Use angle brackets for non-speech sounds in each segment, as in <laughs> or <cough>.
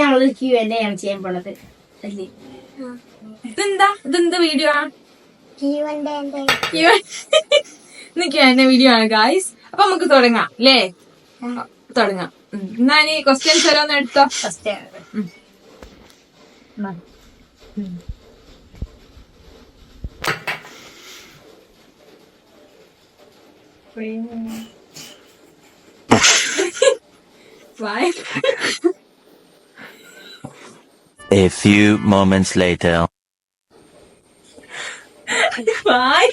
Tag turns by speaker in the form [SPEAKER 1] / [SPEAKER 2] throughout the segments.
[SPEAKER 1] നമ്മൾ ക്യൂ ചെയ്യാൻ പോണത്. അല്ലേ?
[SPEAKER 2] ഇതെന്താ? ഇതെന്താ വീഡിയോ എന്റെ വീഡിയോ ആണ് ഗായ്സ് അപ്പൊ നമുക്ക് തുടങ്ങാം അല്ലേ? തുടങ്ങാം. എന്നാ ഇനി ക്വസ്റ്റ്യൻസ് ഓരോന്ന് എടുത്തോ?
[SPEAKER 1] First
[SPEAKER 2] Bye. <laughs>
[SPEAKER 3] A few moments later.
[SPEAKER 2] Bye.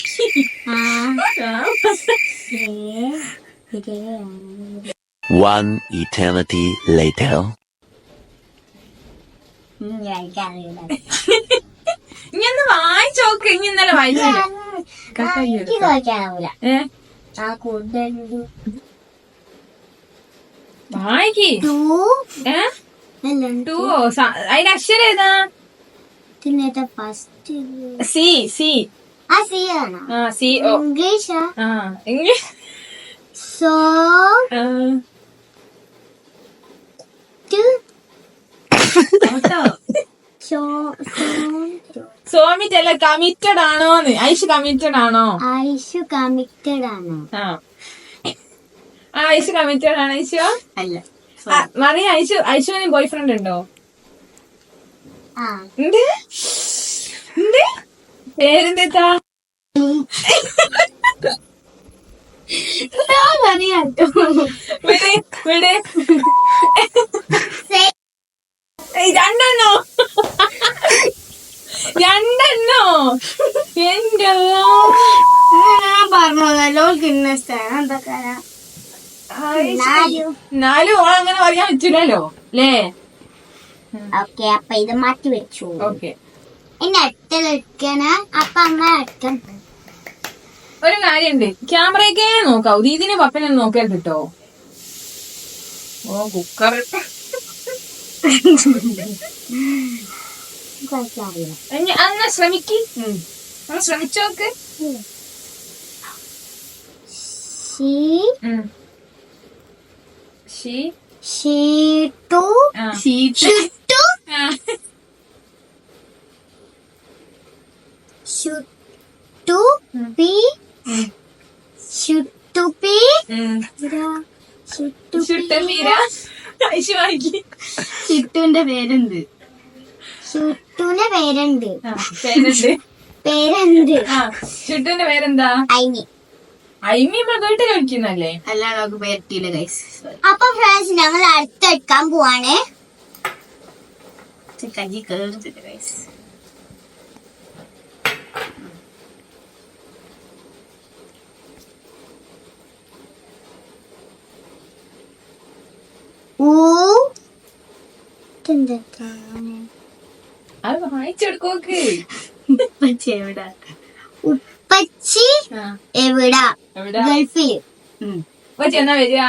[SPEAKER 3] One eternity later. <laughs>
[SPEAKER 2] ഇനി ഒന്ന് വായിച്ചോക്ക് ഇനി ഇന്നലെ വായിച്ചില്ല
[SPEAKER 4] എനിക്ക് ചോദിക്കാനാവൂല
[SPEAKER 2] ഏ
[SPEAKER 4] ആ കൂടുതൽ
[SPEAKER 2] വായിക്ക്
[SPEAKER 4] ടു?
[SPEAKER 2] അതിന്റെ അക്ഷരം ഏതാ? C C.
[SPEAKER 4] ആ സി ആണോ?
[SPEAKER 2] ആ സി ഓ.
[SPEAKER 4] ഇംഗ്ലീഷാ?
[SPEAKER 2] ആ ഇംഗ്ലീഷ്?
[SPEAKER 4] സോ
[SPEAKER 2] സോമിറ്റ് അല്ല കമ്മിറ്റഡ് ആണോന്ന്. ഐഷ് കമ്മിറ്റഡ് ആണോ?
[SPEAKER 4] ഐഷു കമ്മിറ്റഡ് ആണോ?
[SPEAKER 2] ആ. ആ ഐഷു കമ്മിറ്റഡ് ആണ് ഐഷു
[SPEAKER 1] അല്ല.
[SPEAKER 2] മറിയ ഐഷു ഐഷുവിന് ബോയ് ഫ്രണ്ട് ഉണ്ടോ. പേരെന്താ രണ്ടെണ്ണോ? രണ്ടെണ്ണോ? എന്റെ
[SPEAKER 1] പറഞ്ഞല്ലോ കിണ്ണ സ്ഥലം എന്തൊക്കെ.
[SPEAKER 2] എന്നാലും ഓൾ അങ്ങനെ പറയാൻ പറ്റൂലല്ലോ അല്ലേ?
[SPEAKER 4] ഓക്കെ അപ്പൊ ഇത് മാറ്റി വെച്ചു.
[SPEAKER 2] ഓക്കെ.
[SPEAKER 4] ഇനി അടുത്ത വെക്കണ അപ്പൊ അമ്മ അടുത്ത
[SPEAKER 2] ഒരു കാര്യണ്ട്. ക്യാമറയൊക്കെ നോക്കാം ദീദിനെ പപ്പനെ നോക്കരുത് കേട്ടോ ഓ കുക്കർ. അങ്ങനെ ശ്രമിക്ക്. ശ്രമിച്ചോക്ക്.
[SPEAKER 4] ഷീ
[SPEAKER 2] ഷീ?
[SPEAKER 4] ഷീട്ടു. ഷുട്ടു. ഷുട്ടു? പി? ഷുട്ടു പി?
[SPEAKER 2] ഉം.
[SPEAKER 4] ഷുട്ടു
[SPEAKER 2] ചുട്ടമ്പീര ഐശു വായിക്ക്
[SPEAKER 1] ചിട്ടുവിന്റെ പേരെന്ത്
[SPEAKER 2] ആ, പേരുണ്ട്.
[SPEAKER 4] പേരുണ്ട്
[SPEAKER 2] ആ ചുട്ടന്റെ പേരെന്താ?
[SPEAKER 4] അയിനി
[SPEAKER 2] കളിക്കുന്നല്ലേ
[SPEAKER 1] അല്ല നമുക്ക് പേരട്ടിയില്ല ഗൈസ്
[SPEAKER 4] അപ്പൊ ഫ്രണ്ട്സ് ഞങ്ങൾ അടുത്തെടുക്കാൻ പോവാണ്.
[SPEAKER 1] കഞ്ഞി കേറുന്നില്ല ഗൈസ്
[SPEAKER 4] ഊ?
[SPEAKER 2] അത് വായിച്ചെടുക്കോക്ക് <laughs>
[SPEAKER 1] ഉപ്പ്
[SPEAKER 4] ഉപ്പച്ചി
[SPEAKER 2] ആ,
[SPEAKER 4] എവിടാ? ഗൾഫിൽ.
[SPEAKER 2] ഉപ്പച്ചി എന്നാ വരിക?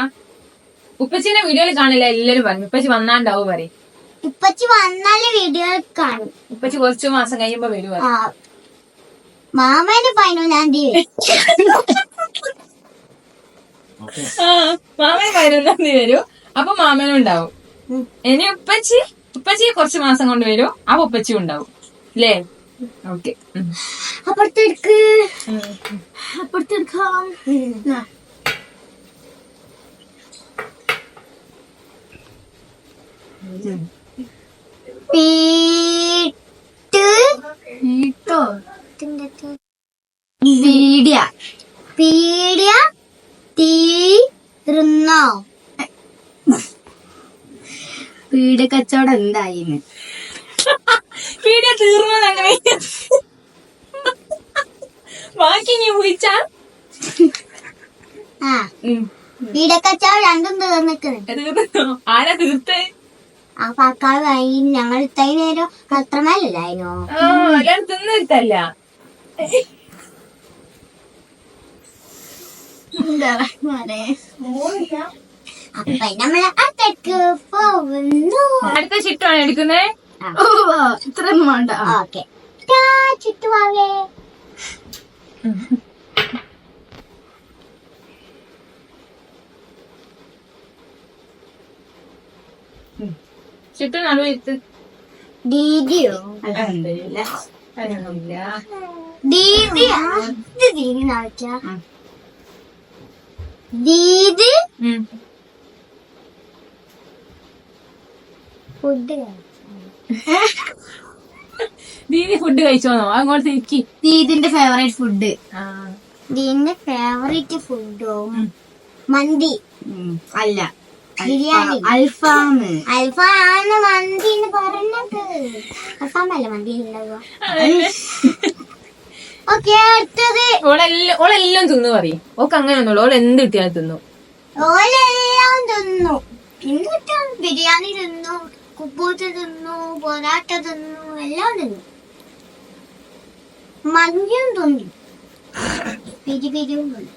[SPEAKER 2] ഉപ്പച്ചിനെ വീഡിയോയിൽ കാണില്ല എല്ലാരും പറഞ്ഞു ഉപ്പച്ചി വന്നാണ്ടാവും പറയും.
[SPEAKER 4] ഉപ്പച്ചി വന്നാൽ വീഡിയോ കാണും.
[SPEAKER 2] ഉപ്പച്ചി കുറച്ചു മാസം കഴിയുമ്പോ വരുവ
[SPEAKER 4] ആ. മാമന് പതിനൊന്നാം തീയതി
[SPEAKER 2] ആ മാമന് പതിനൊന്നാം തീയതി വരൂ അപ്പൊ മാമനും ഉണ്ടാവും. ഇനി ഉപ്പച്ചി ഉപ്പച്ചി കുറച്ച് മാസം കൊണ്ട് വരും. അപ്പൊ ഉപ്പച്ചി ഉണ്ടാവും. അല്ലേ ഓക്കെ
[SPEAKER 4] അപ്പുറത്തെടുക്ക്.
[SPEAKER 1] അപ്പുറത്തെടുക്കാം? പീഡിയ
[SPEAKER 4] പീഡിയ തീർന്നോ
[SPEAKER 1] പീഡിയ കച്ചവടം എന്തായിന്ന്? <laughs>
[SPEAKER 2] വീഡിയോ തീർന്നത് അങ്ങനെ. ബാക്കി നീ ഊഹിച്ച
[SPEAKER 4] ആ. പീഡക്കച്ചാവ് രണ്ടും തീർന്നിക്കുന്നു
[SPEAKER 2] ആരാ തീർത്തേ?
[SPEAKER 4] ആ പക്കാവ് കഴിഞ്ഞ് ഞങ്ങൾ ഇത്രയും നേരം അത്രമേലല്ലായിരുന്നോ
[SPEAKER 2] ആ ഒരാൾ തിന്നിരുത്തല്ല
[SPEAKER 4] അപ്പൊ നമ്മൾ അടുത്തേക്ക് പോകുന്നു.
[SPEAKER 2] അടുത്ത ചിട്ടാണ് എടുക്കുന്നേ?
[SPEAKER 1] ഇത്രയൊന്നും വേണ്ട.
[SPEAKER 4] ഓക്കെ. ചുറ്റുവാവേ
[SPEAKER 2] ചുറ്റും നടുവെത്ത്
[SPEAKER 4] ദീദിയോ?
[SPEAKER 1] അൽഹംദുലില്ലാ.
[SPEAKER 4] ദീദി ഫുഡ്
[SPEAKER 2] ദീദി ഫുഡ് കഴിച്ചോന്നോ? അങ്ങോട്ട് തിരിക്കി
[SPEAKER 1] ദീദിന്റെ ഫേവറേറ്റ് ഫുഡ്
[SPEAKER 4] ദീദിന്റെ ഫേവറേറ്റ് ഫുഡോ മന്തി.
[SPEAKER 1] അല്ല.
[SPEAKER 4] ബിരിയാണി.
[SPEAKER 1] അൽഫാം
[SPEAKER 4] അൽഫാം. മന്തി എന്ന് പറഞ്ഞത്. അല്ല മന്തി ഉണ്ടാവുക ഓക്കെ അടുത്തത്.
[SPEAKER 2] ഓളെല്ലാം ഓളെല്ലാം തിന്നു പറയും. ഓക്ക് അങ്ങനെ ഒന്നുള്ളൂ ഓൾ എന്ത് കിട്ടിയാലും തിന്നു.
[SPEAKER 4] ഓലെല്ലാം തിന്നു. എന്ത് കിട്ടും ബിരിയാണി തിന്നു. കുബൂത്ത് തിന്നു പൊറാട്ട തിന്നു എല്ലാം തിന്നു മഞ്ഞും തിന്നു. പിരി പിരിയും പിരി.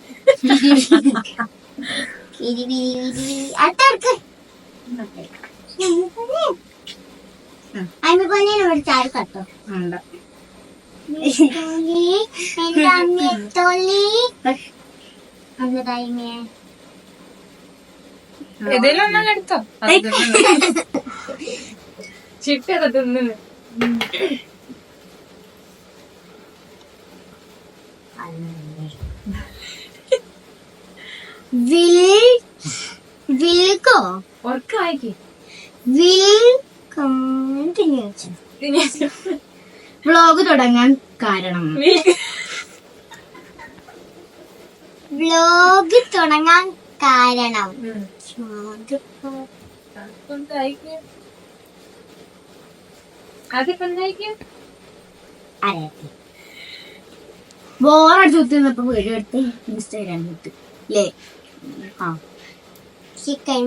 [SPEAKER 4] പിരി പിരി അടുത്തടുക്ക്. അമ്മിപ്പൊന്നെ ഇവിടെ ചായ കട്ടോ
[SPEAKER 2] ഒന്നും എടുത്തോ? ചിട്ടൊക്കെ തിന്നു
[SPEAKER 4] വിൽ വിൽക്കോ?
[SPEAKER 2] ഉറക്കായിക്ക്.
[SPEAKER 4] വിൽ എന്തിനു
[SPEAKER 1] വ്ലോഗ് തുടങ്ങാൻ കാരണം.
[SPEAKER 4] വ്ലോഗ് തുടങ്ങാൻ കാരണം.
[SPEAKER 1] ബോറടിച്ച് കുത്തിന്നപ്പോ വീഡിയോ എടുത്ത് ഇൻസ്റ്റാഗ്രാം ഇട്ട്. അല്ലേ ആ.
[SPEAKER 4] ചിക്കൻ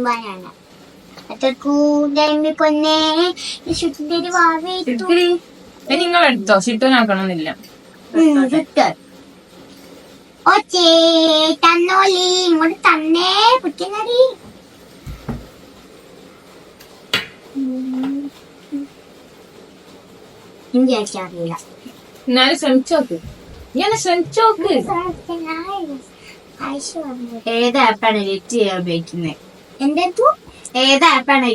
[SPEAKER 2] നിങ്ങൾ എടുത്തോ ചിട്ടനാക്കണമെന്നില്ല
[SPEAKER 4] ഇങ്ങോട്ട് തന്നേ കുട്ടിനടി എനിക്ക് അറിയില്ല
[SPEAKER 2] എന്നാലും ശ്രമിച്ചോക്ക്. ഇങ്ങനെ ശ്രമിച്ചോക്ക്.
[SPEAKER 1] ഏത് ആപ്പാണ് എഡിറ്റ് ചെയ്യാൻ ഉപയോഗിക്കുന്നത്
[SPEAKER 4] എന്റെ
[SPEAKER 1] ഏത് ആപ്പാണ്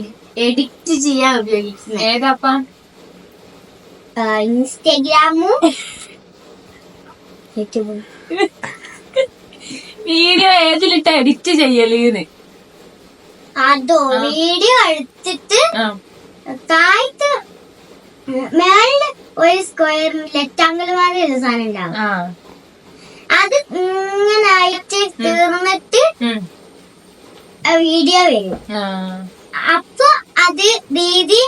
[SPEAKER 1] എഡിറ്റ് ചെയ്യാൻ ഉപയോഗിക്കുന്നത്
[SPEAKER 2] ഏതാപ്പാ
[SPEAKER 4] ഇൻസ്റ്റഗ്രാമും. യൂട്യൂബും.
[SPEAKER 2] വീഡിയോ ഏതിലിട്ട് എഡിറ്റ് ചെയ്യലീന്ന്?
[SPEAKER 4] അതോ വീഡിയോ എടുത്തിട്ട് താഴത്ത് മേളിൽ ഒരു സ്ക്വയർ റെക്ടാങ്കിൾ മാതിരി സാധനം ഉണ്ടാവും. അത് ഇങ്ങനെ അയച്ച് തീർന്നിട്ട് വീഡിയോ വരും. അപ്പൊ അത് ദീദി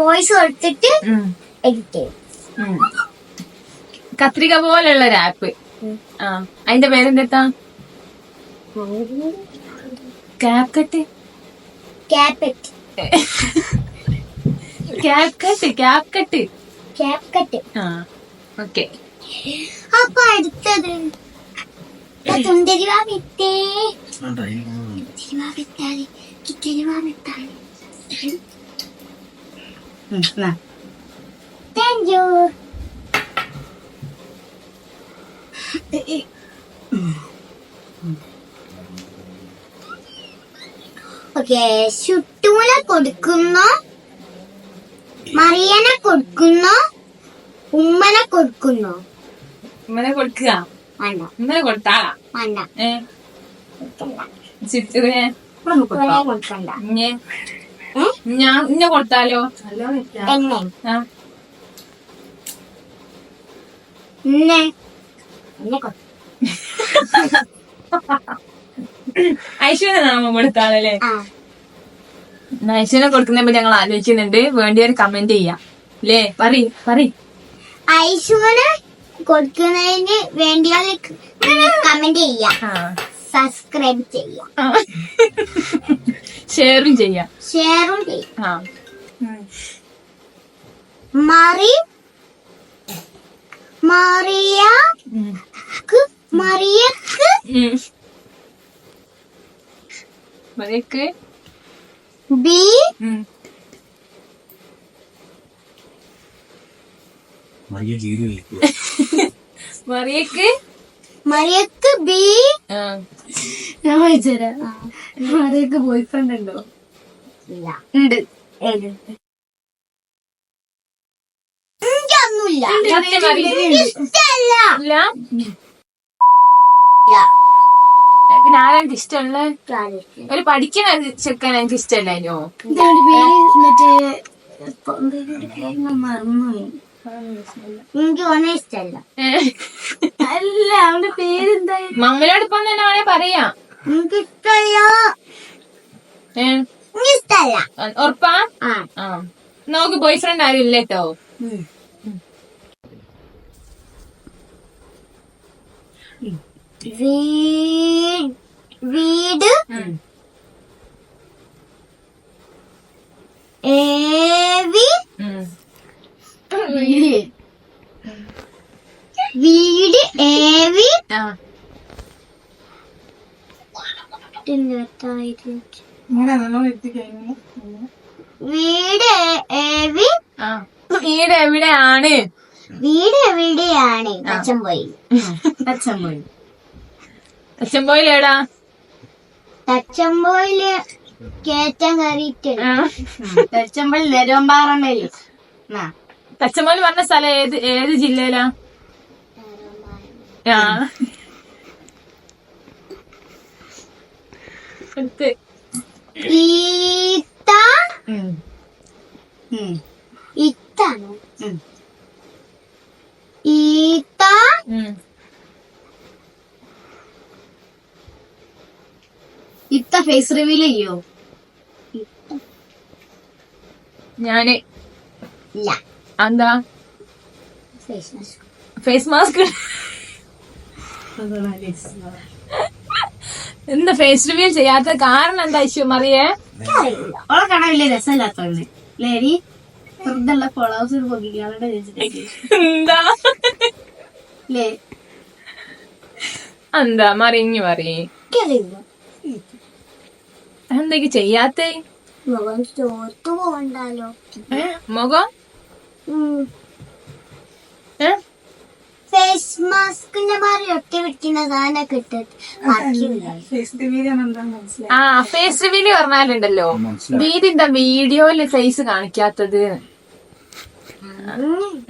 [SPEAKER 4] വോയിസ് കൊടുത്തിട്ട് എഡിറ്റ് ചെയ്യും.
[SPEAKER 2] കത്രിക പോലുള്ള ഒരു ആപ്പ് അതിന്റെ പേരെന്താ ക്യാപ്കട്ട്
[SPEAKER 4] ക്യാപെറ്റ്
[SPEAKER 2] ക്യാപ്കട്ട് ക്യാപ്
[SPEAKER 4] കട്ട്
[SPEAKER 2] ആ ഓക്കെ
[SPEAKER 4] അപ്പൊ അടുത്തത്. വിത്താൽ
[SPEAKER 1] ഉം, എന്നാ.
[SPEAKER 4] താങ്ക് യു ഓക്കെ ചുട്ടൂല കൊടുക്കുന്നു. മറിയനെ കൊടുക്കുന്നു? ഉമ്മനെ കൊടുക്കുന്നു?
[SPEAKER 2] ഉമ്മനെ കൊടുക്കുക?
[SPEAKER 4] വേണ്ട.
[SPEAKER 2] ഇമ്മനെ കൊടുത്താ?
[SPEAKER 4] വേണ്ട. കൊടുക്കണ്ട.
[SPEAKER 2] ഞാൻ ഇന്നെ. കൊടുത്താലോ ഐശ്വര്യ നാമം കൊടുത്താലല്ലേ?
[SPEAKER 4] ആ
[SPEAKER 2] കൊടുക്കുന്ന കൊടുക്കുന്നപ്പോ ഞങ്ങൾ ആലോചിക്കുന്നുണ്ട്. വേണ്ടിയൊരു കമന്റ് ചെയ്യാം. അല്ലേ പറി പറി
[SPEAKER 4] ഐശുവിന് കൊടുക്കുന്നതിന് വേണ്ടി കമന്റ് ചെയ്യാം. സബ്സ്ക്രൈബ് ചെയ്യാം.
[SPEAKER 2] ഷെയറും ചെയ്യാം.
[SPEAKER 4] ഷെയറും ചെയ്യാം. മറി മറിയക്ക് മറിയക്ക്.
[SPEAKER 2] മതിക്ക്
[SPEAKER 4] ബി
[SPEAKER 2] മറിയക്ക്?
[SPEAKER 4] മറിയക്ക് ബി
[SPEAKER 1] ഞാൻ വായിച്ചുതരാം ആരെയൊക്കെ ബോയ് ഫ്രണ്ട് ഉണ്ടോ?
[SPEAKER 4] ഇല്ല.
[SPEAKER 1] ഉണ്ട്.
[SPEAKER 4] എനിക്കൊന്നുമില്ല
[SPEAKER 2] സത്യം പറയ്.
[SPEAKER 4] ഇഷ്ടല്ല
[SPEAKER 2] ഇല്ല
[SPEAKER 4] ഇല്ല.
[SPEAKER 2] പിന്നെ ആരാ എനിക്ക് ഇഷ്ടമുള്ള. ഒരു പഠിക്കണ ചെക്കൻ എനിക്ക് ഇഷ്ടമല്ലോ
[SPEAKER 4] എനിക്ക് ഒന്നും ഇഷ്ടല്ല
[SPEAKER 1] അല്ല അവന്റെ പേരെന്താ?
[SPEAKER 2] മമ്മയോട് ഇപ്പം തന്നെ വേണേ പറയാം.
[SPEAKER 4] എനിക്ക് ഇഷ്ടല്ല
[SPEAKER 2] ഉറപ്പാ? നമുക്ക് ബോയ് ഫ്രണ്ട് ആരും ഇല്ല കേട്ടോ.
[SPEAKER 4] വീ- വീട്. ഏവി. വീട് ഏവി. വീട് ഏവി.
[SPEAKER 2] ആ. വീട് എവിടെയാണ്?
[SPEAKER 4] വീട് എവിടെയാണ്? അച്ഛൻ പോയി
[SPEAKER 1] അച്ഛൻ പോയി
[SPEAKER 2] അച്ഛൻപോയിലേടാ
[SPEAKER 4] തച്ചമ്പോയിൽ കേറ്റം കയറിയിട്ട്.
[SPEAKER 1] തച്ചമ്പോയിൽ നെരുമ്പാറമേലി തച്ചമ്പോയിൽ
[SPEAKER 2] തച്ചമ്പോൽ പറഞ്ഞ സ്ഥലം ഏത് ഏത് ജില്ലയിലാ? ആ.
[SPEAKER 4] ഈത്ത. ഇത്താണോ. ഈത്ത?
[SPEAKER 1] ഇത്ത ഫേസ് റിവീൽ ചെയ്യോ?
[SPEAKER 2] ഞാൻ.
[SPEAKER 4] ഇല്ല.
[SPEAKER 2] എന്താ
[SPEAKER 4] ഫേസ് മാസ്ക്
[SPEAKER 2] എന്താ ഫേസ് റിവീൽ ചെയ്യാത്ത കാരണം എന്താ ഇഷ്യൂ മറിയേ?
[SPEAKER 1] അവളെ കാണാൻ വലിയ രസമില്ലാത്തവന്ന് ലേഡി വെറുതെയുള്ള ഫോളോവേഴ്സ് പൊക്കിക്കാളുടെ
[SPEAKER 2] എന്താ? മറിഞ്ഞു
[SPEAKER 4] മറിയേ
[SPEAKER 2] എന്തൊക്കെ ചെയ്യാത്തേ?
[SPEAKER 4] മുഖം ചോർത്തു പോകണ്ടല്ലോ
[SPEAKER 2] ഏ? മുഖം ഏ?
[SPEAKER 4] ഫേസ് മാസ്കിന്റെ മാറി ഒറ്റ പിടിക്കുന്ന സാധനമൊക്കെ ഇട്ടിട്ട്
[SPEAKER 2] ആ ഫേസ് റിവ്യൂ പറഞ്ഞാലുണ്ടല്ലോ.
[SPEAKER 5] ദീദി
[SPEAKER 2] വീടിന്റെ വീഡിയോയിൽ ഫേസ് കാണിക്കാത്തത്?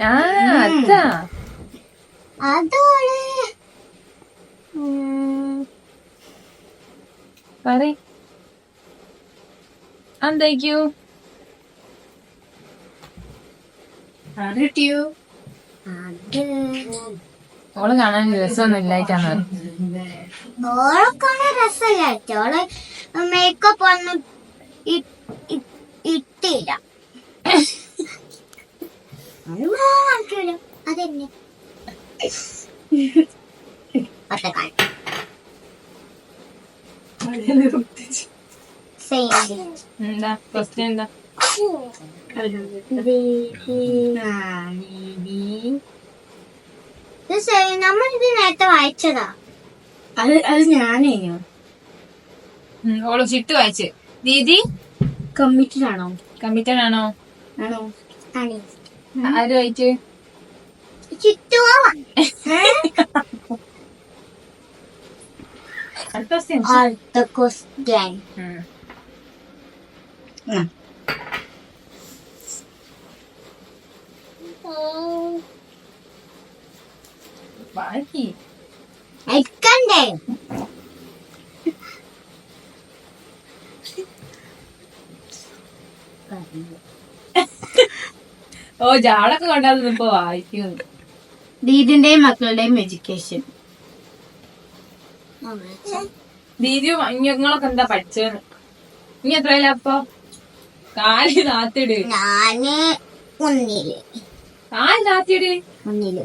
[SPEAKER 2] ആ അതാ.
[SPEAKER 4] അതോൾ ഉം,
[SPEAKER 2] പറ എന്തായിക്കൂ
[SPEAKER 1] കിട്ടിയോ
[SPEAKER 4] അത്
[SPEAKER 2] ഓൾ കാണാൻ രസമൊന്നും ഇല്ലായിട്ടാണ്
[SPEAKER 4] ഓളൊക്കെ രസമില്ല. ഓൾ മേക്കപ്പ് ഒന്നും ഇട്ടില്ല. അത് അതെന്നെ. സെയിം <laughs>
[SPEAKER 2] എന്താ ക്വസ്റ്റ്യൻ എന്താ
[SPEAKER 4] ഇത് ശരി നമ്മളിത് നേരത്തെ വായിച്ചതാ.
[SPEAKER 1] അത് അത് ഞാനേ.
[SPEAKER 2] ഓൾ ചിട്ട് വായിച്ച്. ദീദി?
[SPEAKER 1] കമ്മിറ്റഡ് ആണോ
[SPEAKER 2] കമ്മിറ്റഡ് ആണോ?
[SPEAKER 1] ആണോ.
[SPEAKER 2] ആര് വായിച്ച്? അടുത്ത ക്വസ്റ്റ്യൻ ഓ ജാളൊക്കെ കണ്ടാൽ ഇപ്പൊ വായിക്കും.
[SPEAKER 1] ദീദിന്റെയും മക്കളുടെയും എഡ്യൂക്കേഷൻ.
[SPEAKER 2] ദീദിയും അഞ്ഞങ്ങളൊക്കെ എന്താ പഠിച്ചത്? ഇനി എത്രയില്ല അപ്പൊ കാൽ താത്തിട്.
[SPEAKER 4] ഞാൻ ഒന്നിൽ.
[SPEAKER 2] കാൽ താത്തിട്. ഒന്നിൽ.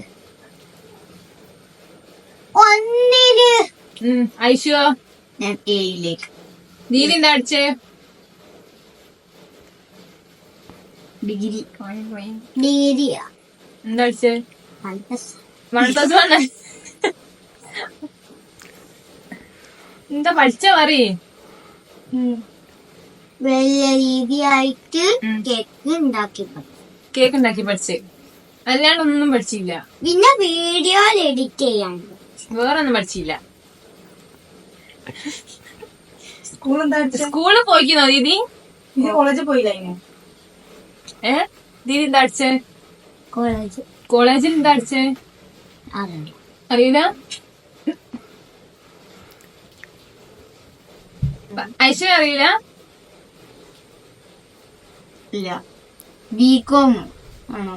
[SPEAKER 2] ഒന്നിൽ.
[SPEAKER 1] ഞാൻ
[SPEAKER 2] അടിച്ചേ?
[SPEAKER 1] ഡിഗ്രി.
[SPEAKER 4] ഡിഗ്രിയാ.
[SPEAKER 2] എന്താ അടിച്ചേ?
[SPEAKER 4] പണ്ടസ്
[SPEAKER 2] വൺ പ്ലസ് വൺ എന്താ പഠിച്ച പറയേ
[SPEAKER 4] വലിയ രീതിയായിട്ട്. കേക്ക് ഉണ്ടാക്കി പഠിച്ചു.
[SPEAKER 2] കേക്ക് ഉണ്ടാക്കി പഠിച്ച്. അല്ലാണ്ട് ഒന്നും പഠിച്ചില്ല.
[SPEAKER 4] പിന്നെ വീഡിയോ എഡിറ്റ് ചെയ്യാൻ.
[SPEAKER 2] വേറെ ഒന്നും പഠിച്ചില്ല സ്കൂളിൽ പോയിക്കുന്നോ ദീദി? കോളേജിൽ പോയില്ല ഏ? ദീദി എന്താ അടിച്ചേ
[SPEAKER 1] കോളേജ്
[SPEAKER 2] കോളേജിൽ എന്താ അടിച്ചേ
[SPEAKER 1] അറിയില്ല.
[SPEAKER 2] ഐശ്വര്യ അറിയില്ല?
[SPEAKER 1] ഇല്ല ബികോം ആണോ?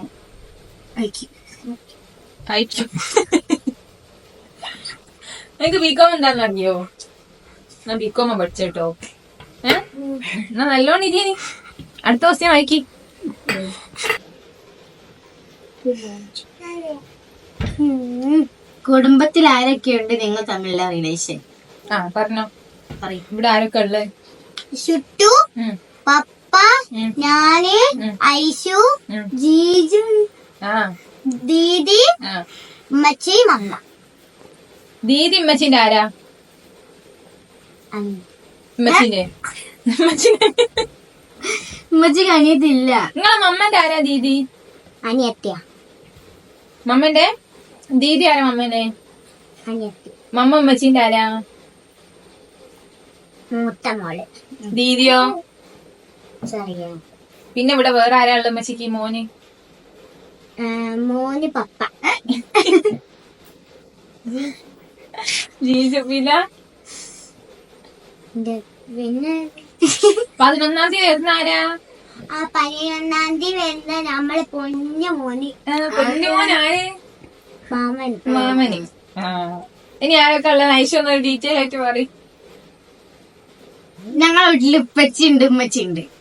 [SPEAKER 2] നിനക്ക് ബികോം എന്താന്ന് അറിയോ? ഞാൻ ബികോം പഠിച്ചോ ഏ? എന്നാ നല്ലോണം ഇരി അടുത്ത ദിവസം വായിക്കി.
[SPEAKER 1] കുടുംബത്തിൽ ആരൊക്കെയുണ്ട് നിങ്ങൾ തമ്മിലുള്ള റിലേഷൻ
[SPEAKER 2] ആ പറഞ്ഞോ.
[SPEAKER 1] പറയും.
[SPEAKER 2] ഇവിടെ ആരൊക്കെ ഉള്ളത്
[SPEAKER 4] ചുട്ടു
[SPEAKER 2] ഉം,
[SPEAKER 4] പപ്പ
[SPEAKER 2] ഞാൻ.
[SPEAKER 4] ഐഷു ജീജു ദീദി ഉമ്മച്ചി മമ്മ
[SPEAKER 2] ദീദി ഉമ്മച്ചിന്റെ ആരാ? ഉമ്മച്ചിന്റെ.
[SPEAKER 1] ഉമ്മച്ചിക്ക് അനിയത്തില്ല.
[SPEAKER 2] നിങ്ങളെ മമ്മന്റെ ആരാ ദീദി?
[SPEAKER 4] അനിയത്തിയ.
[SPEAKER 2] മമ്മന്റെ? ദീദി ആരാ മമ്മനെ?
[SPEAKER 4] അനിയത്തി.
[SPEAKER 2] മമ്മ ഉമ്മച്ചിന്റെ ആരാ?
[SPEAKER 4] മൂത്ത മോൾ.
[SPEAKER 2] ദീദിയോ? പിന്നെ ഇവിടെ വേറെ ആരാളുടെ അമ്മച്ചിക്ക് മോന്?
[SPEAKER 4] മോന് പപ്പ.
[SPEAKER 2] ജീജു പിന്നെ
[SPEAKER 4] പിന്നെ
[SPEAKER 2] പതിനൊന്നാം തീയതി വരുന്ന ആരാ?
[SPEAKER 4] ആ പതിനൊന്നാം തീയതി വരുന്ന നമ്മളെ പൊന്ന മോന്.
[SPEAKER 2] പൊന്നു
[SPEAKER 4] മാമൻ.
[SPEAKER 2] മാമന് ആ. ഇനി ആരൊക്കെ ഉള്ള ഒന്ന് ഡീറ്റെയിൽ ആയിട്ട് പറയും.
[SPEAKER 1] ഞങ്ങളുടെ വീട്ടിൽ ഇപ്പച്ചി ഉണ്ട് ഉമ്മച്ചി ഉണ്ട് ഏഹ്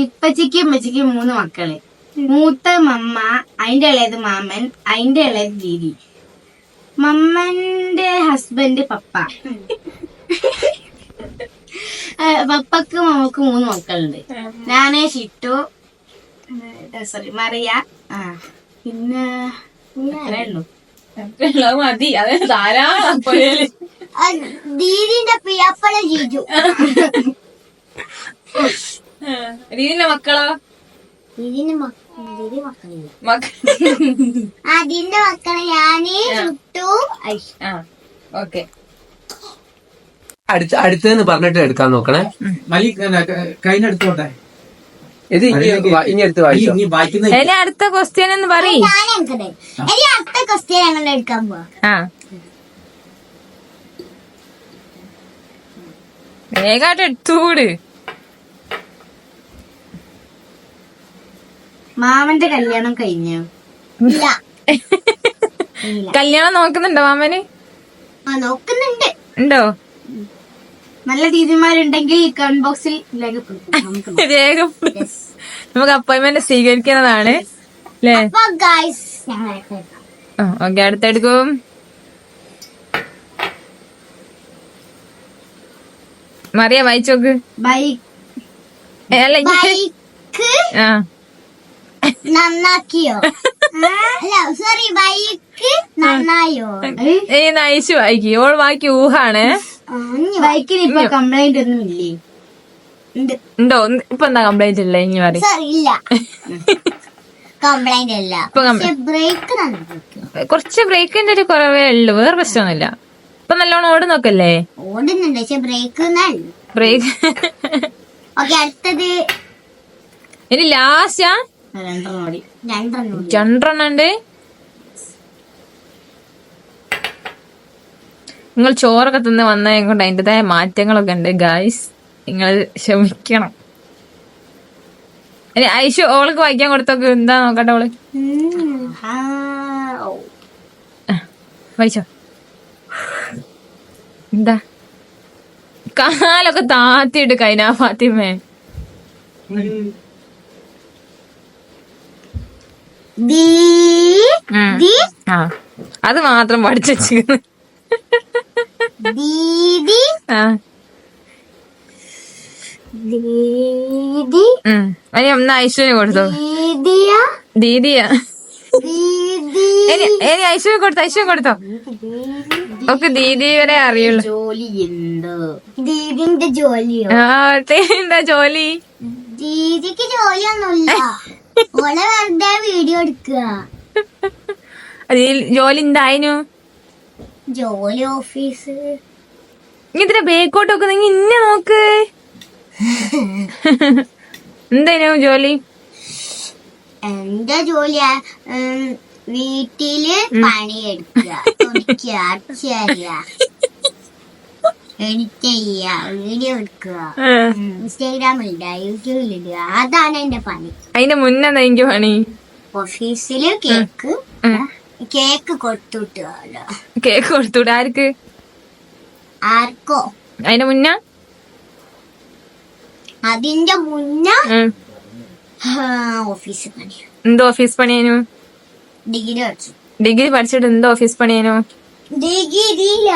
[SPEAKER 1] ഇപ്പച്ചിക്ക് ഉമ്മച്ചിക്ക് മൂന്ന് മക്കൾ. മൂത്ത മമ്മ അതിന്റെ ഇളയത് മാമൻ അതിന്റെ ഇളയത് ദീദി മമ്മന്റെ ഹസ്ബൻഡ് പപ്പ. പപ്പക്ക് മമ്മക്ക് മൂന്ന് മക്കളുണ്ട്. ഞാൻ ഷിറ്റു സോറി മറിയ ആ പിന്നെ
[SPEAKER 2] മതി. അത് ധാരാളം
[SPEAKER 4] ദീദിന്റെ പിയപ്പള ജീജു. <laughs>
[SPEAKER 2] ദീദിന്റെ മക്കളോ?
[SPEAKER 4] ദീദിന്റെ അതിന്റെ മക്കളെ ഞാൻ ചുട്ടു
[SPEAKER 2] ഓക്കെ.
[SPEAKER 6] അടുത്ത അടുത്തെന്ന് പറഞ്ഞിട്ട് എടുക്കാൻ നോക്കണേ.
[SPEAKER 5] മലി
[SPEAKER 6] ഇത് ഇനി
[SPEAKER 2] അടുത്ത ക്വസ്റ്റ്യൻ എന്ന് പറയും.
[SPEAKER 4] അടുത്ത ക്വസ്റ്റ്യൻ ഞങ്ങൾ എടുക്കാൻ പോവാ.
[SPEAKER 2] ആ. വേഗായിട്ട്
[SPEAKER 1] മാമന്റെ കല്യാണം കഴിഞ്ഞു.
[SPEAKER 4] ഇല്ല.
[SPEAKER 2] കല്യാണം നോക്കുന്നുണ്ടോ മാമന്?
[SPEAKER 4] ആ നോക്കുന്നുണ്ട്.
[SPEAKER 2] ഉണ്ടോ?
[SPEAKER 1] നല്ല ദീദിമാരുണ്ടെങ്കിൽ കമന്റ് ബോക്സിൽ രേഖപ്പെടുത്തും. നമുക്ക്
[SPEAKER 2] അപ്പോയിന്റ്മെന്റ് സ്വീകരിക്കുന്നതാണ്. അല്ലേ? ഓക്കെ അടുത്തെടുക്കും. മറിയ വായിച്ചോക്ക്.
[SPEAKER 1] ബൈക്ക്
[SPEAKER 2] അല്ല ആ.
[SPEAKER 4] നന്നാക്കിയോ? <laughs> അല്ല സോറി ബൈക്ക് നന്നായോ?
[SPEAKER 2] ഈ നയിച്ചു വായിക്കി ഓൾ വായിക്ക് ഊഹാണ്.
[SPEAKER 1] ബൈക്കിന് ഇപ്പൊ കംപ്ലൈന്റ് ഒന്നും ഇല്ലേ
[SPEAKER 4] ഉണ്ട്.
[SPEAKER 2] ഇപ്പൊ എന്താ കംപ്ലൈന്റ് ഇല്ല ഇനി പറയും.
[SPEAKER 4] ഇല്ല. <laughs> കംപ്ലൈന്റ് ഇല്ല. ബ്രേക്ക്
[SPEAKER 2] കുറച്ച് ബ്രേക്കിന്റെ ഒരു കുറവേ ഉള്ളു. വേറെ പ്രശ്നമൊന്നുമില്ല. ഇപ്പൊ നല്ലോണം ഓടുന്നൊക്കല്ലേ
[SPEAKER 4] ഓടുന്നുണ്ട്. പക്ഷെ ബ്രേക്ക്
[SPEAKER 2] ബ്രേക്ക്
[SPEAKER 4] ഓക്കെ അടുത്തത്.
[SPEAKER 2] ഇനി ലാസ്റ്റാ
[SPEAKER 1] രണ്ടെണ്ണം
[SPEAKER 2] ഉണ്ട് നിങ്ങൾ ചോറൊക്കെ തിന്ന് വന്നതിനെ കൊണ്ട് അതിന്റെതായ മാറ്റങ്ങളൊക്കെ ഉണ്ട്. ഗായ്സ് നിങ്ങൾ ക്ഷമിക്കണം. ഐഷു ഓൾക്ക് വായിക്കാൻ കൊടുത്തൊക്കെ എന്താ നോക്കട്ടെ
[SPEAKER 1] ഓൾ.
[SPEAKER 2] വായിച്ചോ. എന്താ? കാലൊക്കെ താത്തിയിട്ട് കൈനാ ഫാത്തിമേ. ആ. അത് മാത്രം പഠിച്ചു വെച്ചിരിക്കുന്നു.
[SPEAKER 4] ദീദി.
[SPEAKER 2] ആ.
[SPEAKER 4] ദീദി.
[SPEAKER 2] ഇനി ഒന്ന് ഐശ്വര്യ കൊടുത്തോ?
[SPEAKER 4] ദീദിയ.
[SPEAKER 2] ദീദിയ.
[SPEAKER 4] ദീദി.
[SPEAKER 2] ഇനി ഐശ്വര്യ കൊടുത്തോ ഐശ്വര്യ കൊടുത്തോ? ഒക്കെ ദീദി വരെ അറിയുള്ളൂ.
[SPEAKER 1] ജോലി എന്തോ
[SPEAKER 4] ദീദിന്റെ ജോലിയോ?
[SPEAKER 2] ആ എന്താ ജോലി.
[SPEAKER 4] ദീദിക്ക് ജോലിയൊന്നുമില്ല. വീഡിയോ എടുക്കുക.
[SPEAKER 2] അതിൽ ജോലി എന്തായിനു?
[SPEAKER 4] ജോലി ഓഫീസ്.
[SPEAKER 2] ഇതിന്റെ ബേക്കോട്ട് നോക്ക് നീ ഇന്നെ നോക്ക്. എന്തേനു ജോലി?
[SPEAKER 4] എന്റെ ജോലിയാ? ഉം, വീട്ടിൽ പണിയെടുക്കുക എഡിറ്റ് ചെയ്യുക വീഡിയോ എടുക്കുക ഇൻസ്റ്റാഗ്രാമിൽ യൂട്യൂബിൽ ഇടുക അതാണ് എന്റെ പണി.
[SPEAKER 2] അതിന്റെ മുന്നേ എനിക്ക് പണി?
[SPEAKER 4] ഓഫീസിൽ കേക്ക് കേക്ക് കൊടുത്തുവിട്ടുമല്ലോ
[SPEAKER 2] കേക്ക് കൊടുത്തൂടെ ആർക്ക്?
[SPEAKER 4] ആർക്കോ?
[SPEAKER 2] അതിന്റെ മുന്നേ?
[SPEAKER 4] അതിന്റെ മുന്നേ. ഓഫീസ് പണി.
[SPEAKER 2] എന്തോ ഓഫീസ് പണിയേനു?
[SPEAKER 4] ഡിഗ്രി പഠിച്ചു.
[SPEAKER 2] ഡിഗ്രി പഠിച്ചിട്ട് എന്തോ ഓഫീസ് പണിയേനു?
[SPEAKER 4] ഡിഗ്രിയില്ല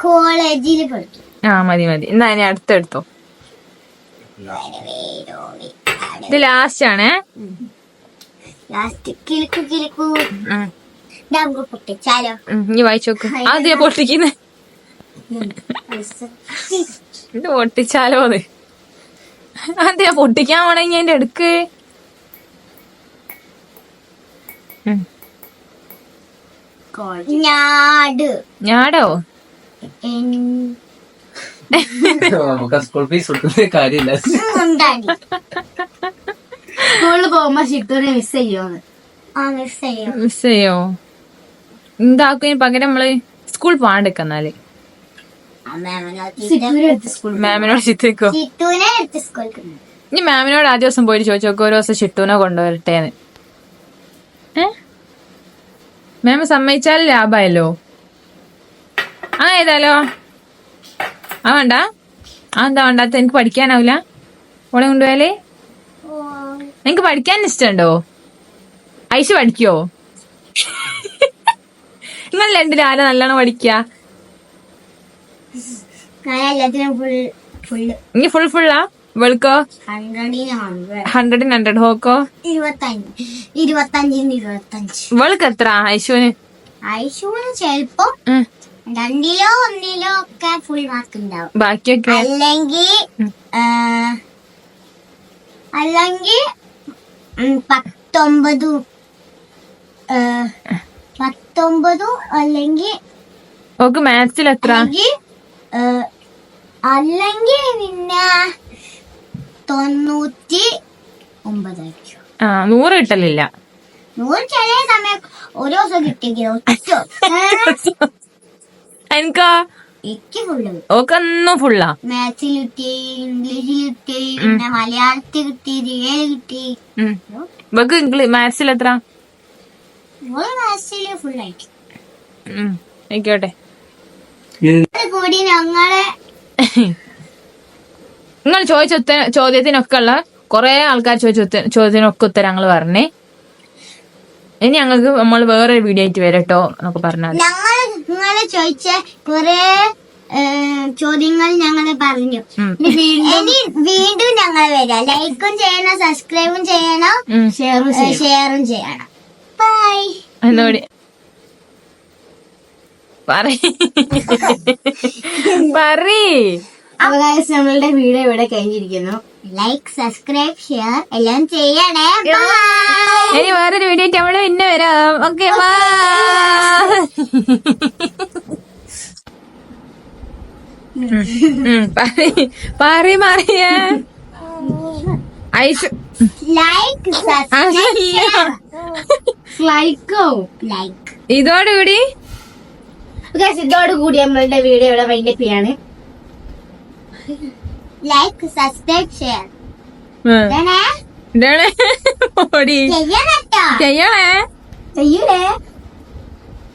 [SPEAKER 4] കോളേജിൽ പഠിക്കും.
[SPEAKER 2] ആ മതി മതി. എന്നാ ഇനി അടുത്തെടുത്തോ. ഇത് ലാസ്റ്റ് ആണേ.
[SPEAKER 4] ലാസ്റ്റ് കിലുക്കു കിലുക്കു. നമുക്ക് പൊട്ടിച്ചാലോ?
[SPEAKER 2] ഇനി വായിച്ചു നോക്ക്. ആദ്യം പൊട്ടിക്കുന്നേ. ഇത് പൊട്ടിച്ചാലോ അത്. അതെയാ പൊട്ടിക്കാൻ വേണമെങ്കിൽ അതിന്റെ അടുക്ക്? ഉം.
[SPEAKER 4] ഞാട്.
[SPEAKER 2] ഞാടോ? <laughs>
[SPEAKER 6] നമുക്ക് സ്കൂൾ ഫീസ് കൊടുക്കുന്ന കാര്യമില്ല.
[SPEAKER 1] സ്കൂളിൽ പോകുമ്പോ ശിക്തോനെ മിസ് ചെയ്യുമെന്ന്
[SPEAKER 4] ആ മിസ് ചെയ്യും.
[SPEAKER 2] മിസ് ചെയ്യോ? എന്താക്കും പകരം നമ്മൾ സ്കൂൾ
[SPEAKER 1] സ്കൂളിൽ
[SPEAKER 2] മാമിനോട് ചിത്തേക്കോ ഇനി മാമിനോട് ആ ദിവസം പോയിട്ട് ചോദിച്ചോക്കോ ഒരു ദിവസം ചിട്ടൂനെ കൊണ്ടുവരട്ടേന്ന്. ഏ? മാം സമ്മതിച്ചാൽ ലാഭമായല്ലോ ആ ഏതാലോ? ആ വേണ്ട. ആ എന്താ വേണ്ടാത്ത? എനിക്ക് പഠിക്കാനാവില്ല ഓളെ കൊണ്ടുപോയാലേ? നിനക്ക് പഠിക്കാൻ ഇഷ്ടമുണ്ടോ? ഐഷ പഠിക്കോ? നിങ്ങൾ രണ്ടിലും ആരാ നല്ലോണം പഠിക്കുക
[SPEAKER 4] ഫുള്ള്
[SPEAKER 2] ഇനി ഫുൾ ഫുള്ളാ
[SPEAKER 4] ഹൺഡ്രഡിന് ഹൺഡ്രഡ്
[SPEAKER 2] ഹൺഡ്രഡ് ഹോക്കോ? ഇവൾക്ക് എത്ര? ഐശുവിന്?
[SPEAKER 4] ഐശുവിന് ചെലപ്പോ. രണ്ടിലോ ഒന്നിലോ ഒക്കെ ഫുൾ മാർക്ക് ഉണ്ടാവും.
[SPEAKER 2] ബാക്കിയൊക്കെ?
[SPEAKER 4] അല്ലെങ്കിൽ അല്ലെങ്കിൽ പത്തൊമ്പത് പത്തൊമ്പതും അല്ലെങ്കിൽ
[SPEAKER 2] ഓക്ക് മാത്സിൽ എത്ര?
[SPEAKER 4] അല്ലെങ്കിൽ പിന്നെ തൊണ്ണൂറ്റി ഒമ്പതായിരിക്കും
[SPEAKER 2] ആ നൂറ് കിട്ടലില്ല.
[SPEAKER 4] നൂറ് ചില സമയം ഒരു ദിവസം കിട്ടിയെങ്കിലും
[SPEAKER 2] എനിക്കാ <laughs>
[SPEAKER 4] എനിക്ക് ഫുള്ള്
[SPEAKER 2] ഓക്കൊന്നും ഫുള്ളാ.
[SPEAKER 4] മാത്സിൽ കിട്ടി ഇംഗ്ലീഷിൽ കിട്ടി പിന്നെ മലയാളത്തിൽ കിട്ടി റിയൽ കിട്ടി.
[SPEAKER 2] ഇവക്ക് ഇംഗ്ലീ മാത്സിൽ എത്ര?
[SPEAKER 4] മാത്സിൽ
[SPEAKER 2] ഉം. ആയിക്കോട്ടെ.
[SPEAKER 4] കൂടി ഞങ്ങളെ <laughs>
[SPEAKER 2] നിങ്ങൾ ചോദിച്ച ചോദ്യത്തിനൊക്കെ ഉള്ള കുറെ ആൾക്കാർ ചോദിച്ച ഉത്ത- ചോദ്യത്തിനൊക്കെ ഉത്തരങ്ങൾ പറഞ്ഞേ. ഇനി ഞങ്ങൾക്ക് നമ്മൾ വേറെ വീഡിയോ ആയിട്ട് വരട്ടോ എന്നൊക്കെ പറഞ്ഞാൽ
[SPEAKER 4] ഞങ്ങൾ നിങ്ങളെ ചോദിച്ച കുറെ ചോദ്യങ്ങൾ ഞങ്ങൾ പറഞ്ഞു. ഇനി വീണ്ടും ഞങ്ങൾ വരാം. ലൈക്കും ചെയ്യണം സബ്സ്ക്രൈബും ചെയ്യണം ഷെയറും ചെയ്യണം. ബൈ
[SPEAKER 2] എന്നോട് പറ <laughs> പറീ
[SPEAKER 1] guys, നമ്മളുടെ വീഡിയോ ഇവിടെ കഴിഞ്ഞിരിക്കുന്നു.
[SPEAKER 4] ലൈക്ക് സബ്സ്ക്രൈബ് ഷെയർ എല്ലാം ചെയ്യണേ. ബൈ
[SPEAKER 2] ഇനി വേറൊരു വീഡിയോ നമ്മൾ പിന്നെ വരാം. ഓക്കെ പാറി മാറിയ. ഐസ്
[SPEAKER 4] ലൈക്ക്
[SPEAKER 1] ലൈക്കോ
[SPEAKER 4] ലൈക്ക്
[SPEAKER 2] ഇതോടുകൂടി
[SPEAKER 1] ഇതോടുകൂടി നമ്മളുടെ വീഡിയോ ഇവിടെ വൈൻഡപ്പ് ചെയ്യാണ്.
[SPEAKER 4] ലൈക്ക് സബ്സ്ക്രൈബ് ഷെയർ ചെയ്യണേ
[SPEAKER 2] ചെയ്യണേ.
[SPEAKER 1] ചെയ്യൂലേ?